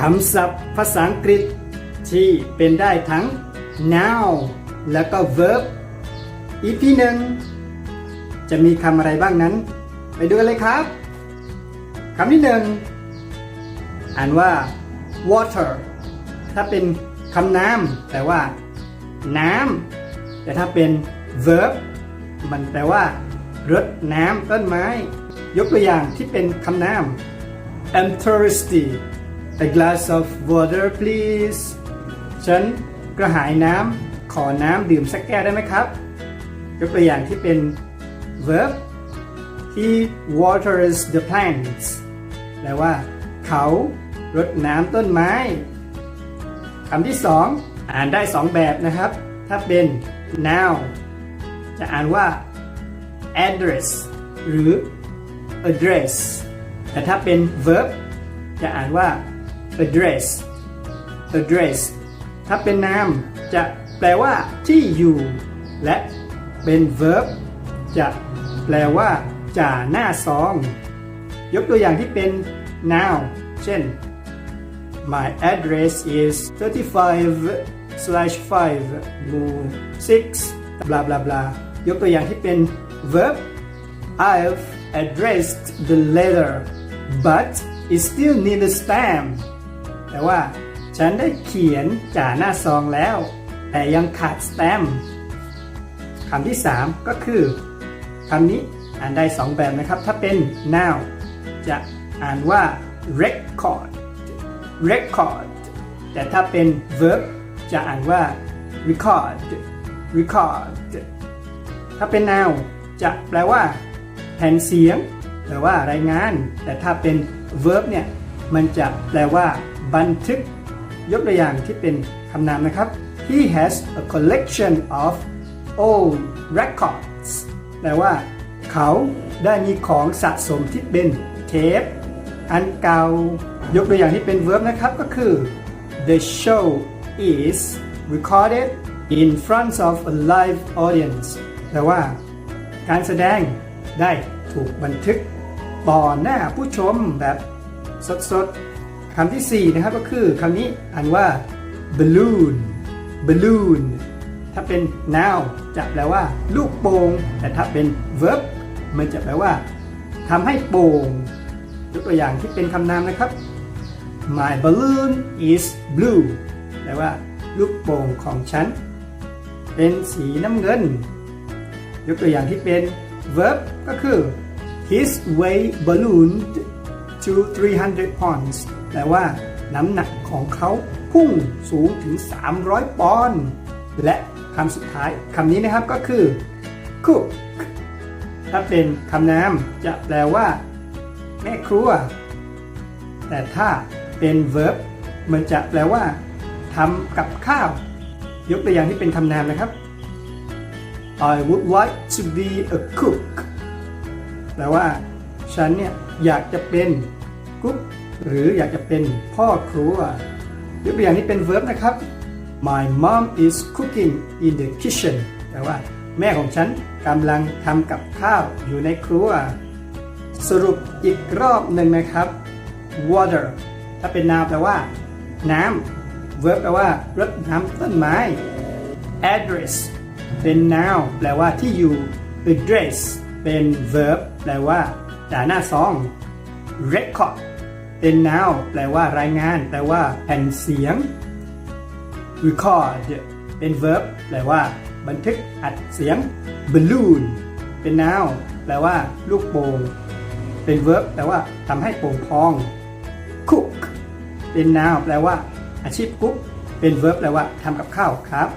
คำศัพท์ภาษาอังกฤษที่เป็นได้ทั้ง noun แล้วก็ verb EP หนึ่งจะมีคำอะไรบ้างนั้น ไปดูกันเลยครับคำที่หนึ่งอ่านว่า water ถ้าเป็นคำนามแปลว่า น้ำแต่ถ้าเป็น verb มันแปลว่ารดน้ำต้นไม้ ยกตัวอย่างที่เป็นคำนาม I'm thirsty a glass of water please ฉันกระหายน้ำขอน้ำดื่มสักแก้วได้ไหมครับ ยกตัวอย่างที่เป็น verb he waters the plants แปลว่า เขารดน้ำต้นไม้คำที่สองอ่านได้สองแบบนะครับ ถ้าเป็น noun จะอ่านว่า address หรือ address แต่ถ้าเป็น verb จะอ่านว่า address address ถ้าเป็นนามจะแปลว่าที่อยู่ และเป็น verb จะแปลว่าจ่าหน้าซอง ยกตัวอย่างที่เป็น noun เช่น My address is 35 slash 5 move 6 blah blah blah ยกตัวอย่างที่เป็น verb I've addressed the letter but it still needs a stamp แต่ว่าฉันได้เขียนจ่าหน้าซองแล้ว แต่ยังขาดสแตมป์คำที่ 3 ก็คือคำนี้อ่านได้ 2 แบบนะครับ ถ้าเป็น noun จะอ่านว่า record record แต่ถ้าเป็น verb จะอ่านว่า record record ถ้าเป็น noun จะแปลว่าแผ่นเสียง แปลว่ารายงาน แต่ถ้าเป็น verb เนี่ย มันจะแปลว่า บันทึกยกตัวอย่างที่เป็นคำนามนะครับ he has a collection of old records แปลว่า เขาได้มีของสะสมที่เป็นเทปอันเก่ายกตัวอย่างที่เป็น verb นะครับก็คือ the show is recorded in front of a live audience แปลว่า การแสดงได้ถูกบันทึกต่อหน้าผู้ชมแบบสดๆ คำที่ 4 นะครับก็คือคำนี้อ่านว่า balloon balloon ถ้าเป็น noun จะแปลว่า ลูกโป่งแต่ถ้าเป็น verb มันจะแปลว่าทำให้โป่งยกตัวอย่างที่เป็นคำนามนะครับ My balloon is blue แปลว่า ลูกโป่งของฉัน เป็นสีน้ำเงิน ยกตัวอย่างที่เป็น verb ก็คือ his weight ballooned to 300 pounds แปลว่าน้ำหนักของเขาพุ่งสูงถึง 300 ปอนด์ และคำสุดท้ายคำนี้นะครับก็คือ cook ถ้าเป็นคำนามจะแปลว่า แม่ครัว แต่ถ้าเป็น verb มันจะแปลว่าทำกับข้าว ยกตัวอย่างที่เป็นคำนามนะครับ I would like to be a cook แปลว่า ฉันเนี่ย อยากจะเป็น กุ๊กหรืออยากจะเป็นพ่อครัวยกตัวอย่างนี้เป็น verb นะครับ My mom is cooking in the kitchen แปลว่าแม่ของฉันกำลังทำกับข้าวอยู่ในครัว สรุปอีกรอบหนึ่งนะครับ water ถ้าเป็นนามแปลว่า น้ำ verb แปลว่ารดน้ำต้นไม้ address เป็น noun แปลว่าที่อยู่ address เป็น verb แปลว่าจ่าหน้าซอง record เป็น noun แปลว่ารายงาน แปลว่าแผ่นเสียง record เป็น verb แปลว่า บันทึกอัดเสียง balloon เป็น noun แปลว่า ลูกโป่งเป็น verb แปลว่าทำให้โป่งพอง cook เป็น noun แปลว่า อาชีพกุ๊กเป็น verb แปลว่าทำกับข้าวครับ